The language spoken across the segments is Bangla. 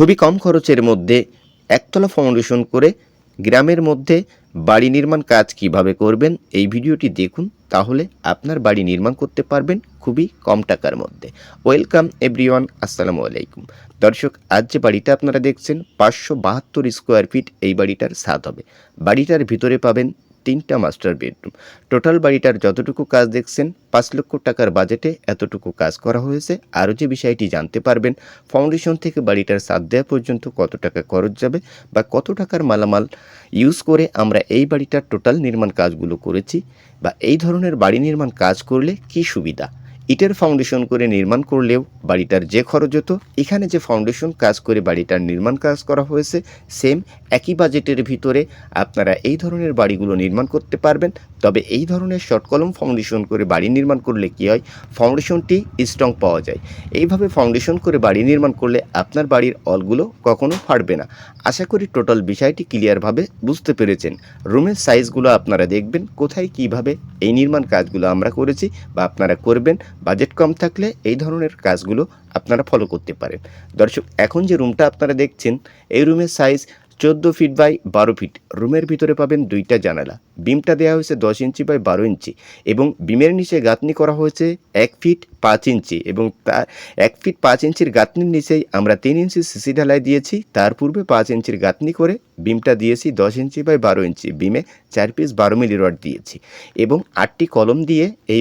খুবই কম খরচের মধ্যে একতলা ফাউন্ডেশন করে গ্রামের মধ্যে বাড়ি নির্মাণ কাজ কীভাবে করবেন, এই ভিডিওটি দেখুন, তাহলে আপনার বাড়ি নির্মাণ করতে পারবেন খুবই কম টাকার মধ্যে। ওয়েলকাম এভরিওয়ান আসসালামু আলাইকুম। দর্শক, আজ যে বাড়িটা আপনারা দেখছেন, পাঁচশো বাহাত্তর স্কোয়ার ফিট এই বাড়িটার স্বাদ হবে। বাড়িটার ভিতরে পাবেন তিনটা মাস্টার বেডরুম টোটাল বাড়িটার যতটুকু কাজ দেখছেন, পাঁচ লক্ষ টাকার বাজেটে এতটুকু কাজ করা হয়েছে। আরও যে বিষয়টি জানতে পারবেন ফাউন্ডেশন থেকে বাড়িটার সাদ দেওয়া পর্যন্ত কত টাকা খরচ যাবে বা কত টাকার মালামাল ইউজ করে আমরা এই বাড়িটার টোটাল নির্মাণ কাজগুলো করেছি বা এই ধরনের বাড়ি নির্মাণ কাজ করলে কি সুবিধা? ইটের ফাউন্ডেশন করে নির্মাণ করলেও বাড়িটার যে খরচ হতো, এখানে যে ফাউন্ডেশন কাজ করে বাড়িটার নির্মাণ কাজ করা হয়েছে সেম একই বাজেটের ভিতরে আপনারা এই ধরনের বাড়িগুলো নির্মাণ করতে পারবেন। তবে এই ধরনের শর্ট কলম ফাউন্ডেশন করে বাড়ি নির্মাণ করলে কী হয়? ফাউন্ডেশনটি স্ট্রং পাওয়া যায়। এইভাবে ফাউন্ডেশন করে বাড়ি নির্মাণ করলে আপনার বাড়ির অলগুলো কখনো ফাটবে না। আশা করি টোটাল বিষয়টি ক্লিয়ারভাবে বুঝতে পেরেছেন। রুমের সাইজগুলো আপনারা দেখবেন, কোথায় কীভাবে এই নির্মাণ কাজগুলো আমরা করেছি বা আপনারা করবেন। বাজেট কম থাকলে এই ধরনের কাজগুলো আপনারা ফলো করতে পারেন। দর্শক, এখন যে রুমটা আপনারা দেখছেন, এই রুমের সাইজ চোদ্দ ফিট বাই বারো ফিট। রুমের ভিতরে পাবেন দুইটা জানালা। বিমটা দেওয়া হয়েছে দশ ইঞ্চি বাই বারো ইঞ্চি এবং বিমের নিচে গাঁথনি করা হয়েছে এক ফিট পাঁচ ইঞ্চি এবং তার এক ফিট পাঁচ ইঞ্চির গাঁথনির নিচেই আমরা তিন ইঞ্চি সিসি ঢালাই দিয়েছি। তার পূর্বে পাঁচ ইঞ্চির গাঁথনি করে বিমটা দিয়েছি দশ ইঞ্চি বাই বারো ইঞ্চি। বিমে চার পিস বারো মিলি রড দিয়েছি এবং আটটি কলম দিয়ে এই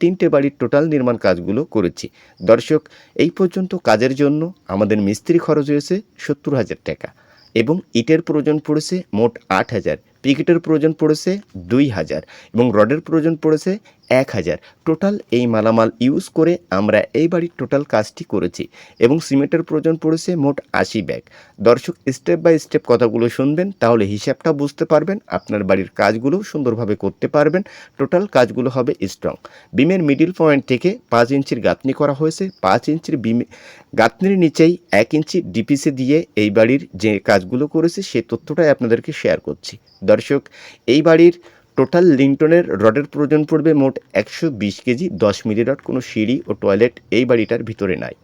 তিনটে বাড়ির টোটাল নির্মাণ কাজগুলো করেছি। দর্শক, এই পর্যন্ত কাজের জন্য আমাদের মিস্ত্রি খরচ হয়েছে সত্তর হাজার টাকা। এবং ইটের প্রয়োজন পড়েছে মোট আট হাজার। পিকেটের প্রয়োজন পড়েছে দুই হাজার এবং রডের প্রয়োজন পড়েছে এক হাজার। টোটাল এই মালামাল ইউজ করে আমরা এই বাড়ির টোটাল কাজটি করেছি এবং সিমেন্টের প্রয়োজন পড়েছে মোট আশি ব্যাগ। দর্শক, স্টেপ বাই স্টেপ কথাগুলো শুনবেন, তাহলে হিসাবটা বুঝতে পারবেন, আপনার বাড়ির কাজগুলো সুন্দরভাবে করতে পারবেন, টোটাল কাজগুলো হবে স্ট্রং। বিমের মিডিল পয়েন্ট থেকে পাঁচ ইঞ্চির গাঁথনি করা হয়েছে, পাঁচ ইঞ্চির বিমে গাঁথনির নিচেই এক ইঞ্চি ডিপিসে দিয়ে এই বাড়ির যে কাজগুলো করেছে সেই তথ্যটাই আপনাদেরকে শেয়ার করছি। দর্শক, এই বাড়ির টোটাল লিংটনের রডের প্রয়োজন পড়বে মোট একশো বিশ কেজি, দশ মিলি রড, কোনো সিঁড়ি ও টয়লেট এই বাড়িটার ভিতরে নাই।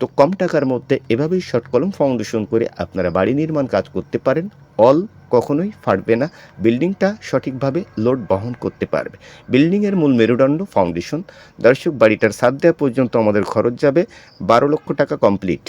তো কম টাকার মধ্যে এভাবেই শর্ট কলম ফাউন্ডেশন করে আপনারা বাড়ি নির্মাণ কাজ করতে পারেন, অল কখনোই ফাটবে না, বিল্ডিংটা সঠিকভাবে লোড বহন করতে পারবে। বিল্ডিংয়ের মূল মেরুদণ্ড ফাউন্ডেশন। দর্শক, বাড়িটার সাত দেওয়া পর্যন্ত আমাদের খরচ যাবে বারো লক্ষ টাকা কমপ্লিট।